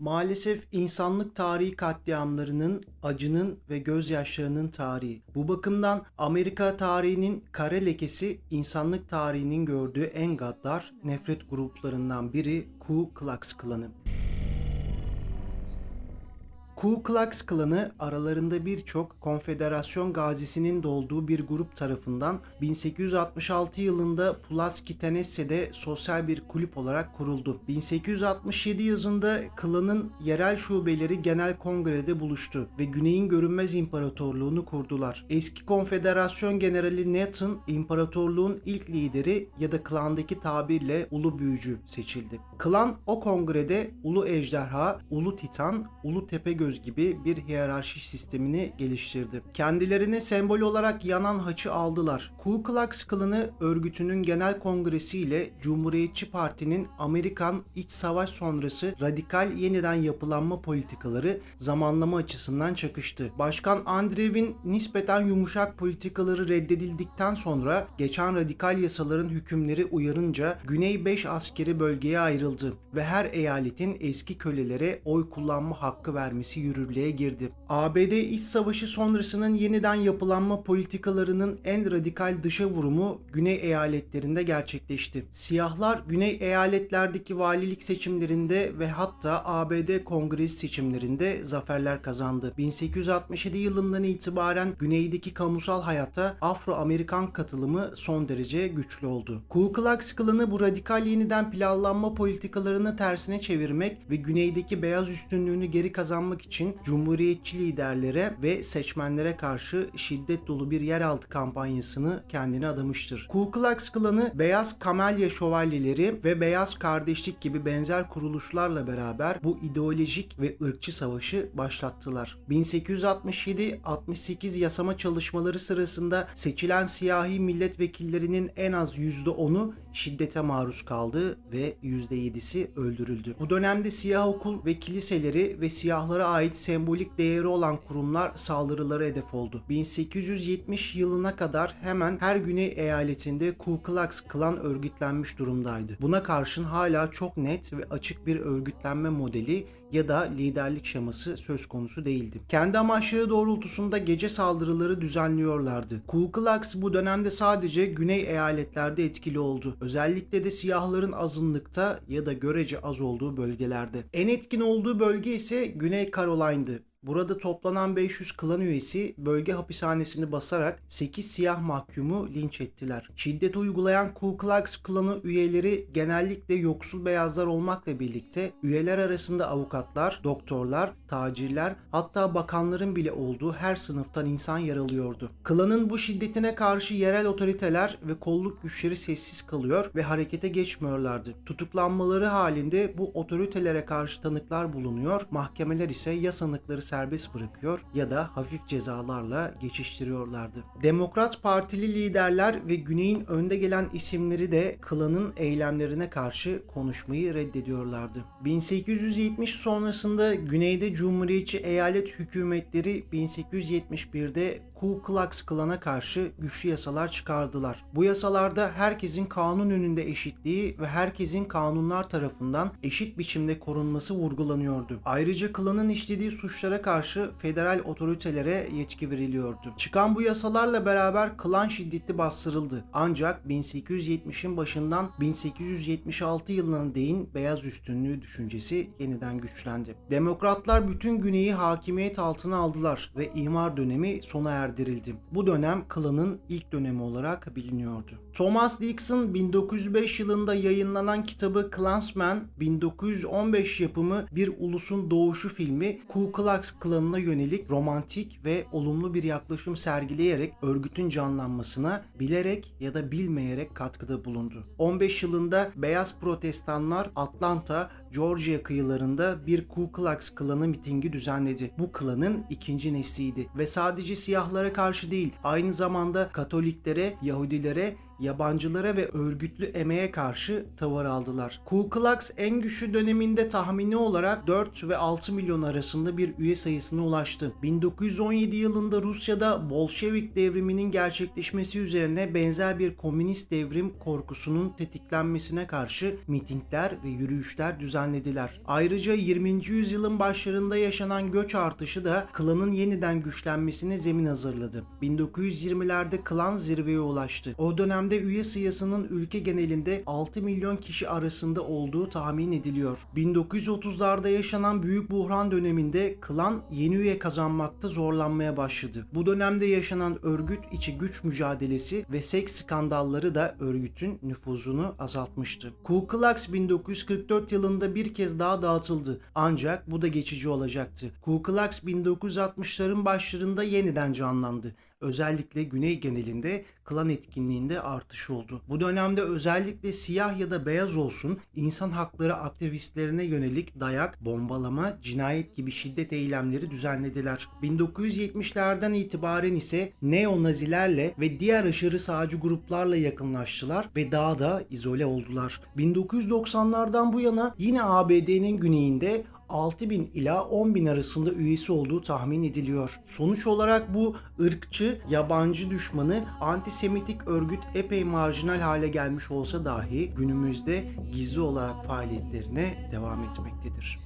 Maalesef insanlık tarihi katliamlarının, acının ve gözyaşlarının tarihi. Bu bakımdan Amerika tarihinin kara lekesi insanlık tarihinin gördüğü en gaddar nefret gruplarından biri Ku Klux Klanı. Ku Klux Klanı aralarında birçok konfederasyon gazisinin de olduğu bir grup tarafından 1866 yılında Pulaski, Tennessee'de sosyal bir kulüp olarak kuruldu. 1867 yazında klanın yerel şubeleri genel kongrede buluştu ve Güney'in görünmez imparatorluğunu kurdular. Eski konfederasyon generali Nathan imparatorluğun ilk lideri ya da klandaki tabirle ulu büyücü seçildi. Klan o kongrede ulu ejderha, ulu titan, ulu tepegöz gibi bir hiyerarşi sistemini geliştirdi. Kendilerine sembol olarak yanan haçı aldılar. Ku Klux Klanı örgütünün genel kongresi ile Cumhuriyetçi Parti'nin Amerikan İç Savaş sonrası radikal yeniden yapılanma politikaları zamanlama açısından çakıştı. Başkan Andrew'in nispeten yumuşak politikaları reddedildikten sonra geçen radikal yasaların hükümleri uyarınca Güney 5 askeri bölgeye ayrıldı ve her eyaletin eski kölelere oy kullanma hakkı vermesi yürürlüğe girdi. ABD İç Savaşı sonrasının yeniden yapılanma politikalarının en radikal dışa vurumu Güney eyaletlerinde gerçekleşti. Siyahlar Güney eyaletlerdeki valilik seçimlerinde ve hatta ABD Kongresi seçimlerinde zaferler kazandı. 1867 yılından itibaren güneydeki kamusal hayata Afro-Amerikan katılımı son derece güçlü oldu. Ku Klux Klanı bu radikal yeniden planlanma politikalarını tersine çevirmek ve güneydeki beyaz üstünlüğünü geri kazanmak için cumhuriyetçi liderlere ve seçmenlere karşı şiddet dolu bir yeraltı kampanyasını kendine adamıştır. Ku Klux Klanı Beyaz Kamelya Şövalyeleri ve Beyaz Kardeşlik gibi benzer kuruluşlarla beraber bu ideolojik ve ırkçı savaşı başlattılar. 1867-68 yasama çalışmaları sırasında seçilen siyahi milletvekillerinin en az %10'u şiddete maruz kaldı ve %7'si öldürüldü. Bu dönemde siyah okul ve kiliseleri ve siyahlara ait sembolik değeri olan kurumlar saldırılara hedef oldu. 1870 yılına kadar hemen her güney eyaletinde Ku Klux Klan örgütlenmiş durumdaydı. Buna karşın hala çok net ve açık bir örgütlenme modeli ya da liderlik şeması söz konusu değildi. Kendi amaçları doğrultusunda gece saldırıları düzenliyorlardı. Ku Klux bu dönemde sadece güney eyaletlerde etkili oldu. Özellikle de siyahların azınlıkta ya da görece az olduğu bölgelerde. En etkin olduğu bölge ise Güney Caroline'dı. Burada toplanan 500 klan üyesi bölge hapishanesini basarak 8 siyah mahkumu linç ettiler. Şiddet uygulayan Ku Klux Klanı üyeleri genellikle yoksul beyazlar olmakla birlikte üyeler arasında avukatlar, doktorlar, tacirler hatta bakanların bile olduğu her sınıftan insan yer alıyordu. Klanın bu şiddetine karşı yerel otoriteler ve kolluk güçleri sessiz kalıyor ve harekete geçmiyorlardı. Tutuklanmaları halinde bu otoritelere karşı tanıklar bulunuyor, mahkemeler ise ya sanıkları serbest bırakıyor ya da hafif cezalarla geçiştiriyorlardı. Demokrat Partili liderler ve Güney'in önde gelen isimleri de klanın eylemlerine karşı konuşmayı reddediyorlardı. 1870 sonrasında Güney'de Cumhuriyetçi eyalet hükümetleri 1871'de Ku Klux Klan'a karşı güçlü yasalar çıkardılar. Bu yasalarda herkesin kanun önünde eşitliği ve herkesin kanunlar tarafından eşit biçimde korunması vurgulanıyordu. Ayrıca klanın işlediği suçlara karşı federal otoritelere yetki veriliyordu. Çıkan bu yasalarla beraber klan şiddeti bastırıldı. Ancak 1870'in başından 1876 yılına değin beyaz üstünlüğü düşüncesi yeniden güçlendi. Demokratlar bütün güneyi hakimiyet altına aldılar ve imar dönemi sona erdirildi. Bu dönem klanın ilk dönemi olarak biliniyordu. Thomas Dixon 1905 yılında yayınlanan kitabı Klansman 1915 yapımı bir ulusun doğuşu filmi Ku Klux klanına yönelik romantik ve olumlu bir yaklaşım sergileyerek örgütün canlanmasına bilerek ya da bilmeyerek katkıda bulundu. 15 yılında beyaz protestanlar Atlanta, Georgia kıyılarında bir Ku Klux klanı mitingi düzenledi. Bu klanın ikinci nesliydi ve sadece siyahlara karşı değil aynı zamanda Katoliklere, Yahudilere yabancılara ve örgütlü emeğe karşı tavır aldılar. Ku Klux en güçlü döneminde tahmini olarak 4 ve 6 milyon arasında bir üye sayısına ulaştı. 1917 yılında Rusya'da Bolşevik devriminin gerçekleşmesi üzerine benzer bir komünist devrim korkusunun tetiklenmesine karşı mitingler ve yürüyüşler düzenlediler. Ayrıca 20. yüzyılın başlarında yaşanan göç artışı da klanın yeniden güçlenmesine zemin hazırladı. 1920'lerde klan zirveye ulaştı. O dönemde üye sayısının ülke genelinde 6 milyon kişi arasında olduğu tahmin ediliyor. 1930'larda yaşanan büyük buhran döneminde klan yeni üye kazanmakta zorlanmaya başladı. Bu dönemde yaşanan örgüt içi güç mücadelesi ve seks skandalları da örgütün nüfuzunu azaltmıştı. Ku Klux 1944 yılında bir kez daha dağıtıldı. Ancak bu da geçici olacaktı. Ku Klux 1960'ların başlarında yeniden canlandı. Özellikle güney genelinde klan etkinliğinde artış oldu. Bu dönemde özellikle siyah ya da beyaz olsun insan hakları aktivistlerine yönelik dayak, bombalama, cinayet gibi şiddet eylemleri düzenlediler. 1970'lerden itibaren ise neo-nazilerle ve diğer aşırı sağcı gruplarla yakınlaştılar ve daha da izole oldular. 1990'lardan bu yana yine ABD'nin güneyinde 6000 ila 10.000 arasında üyesi olduğu tahmin ediliyor. Sonuç olarak bu ırkçı, yabancı düşmanı, antisemitik örgüt epey marjinal hale gelmiş olsa dahi günümüzde gizli olarak faaliyetlerine devam etmektedir.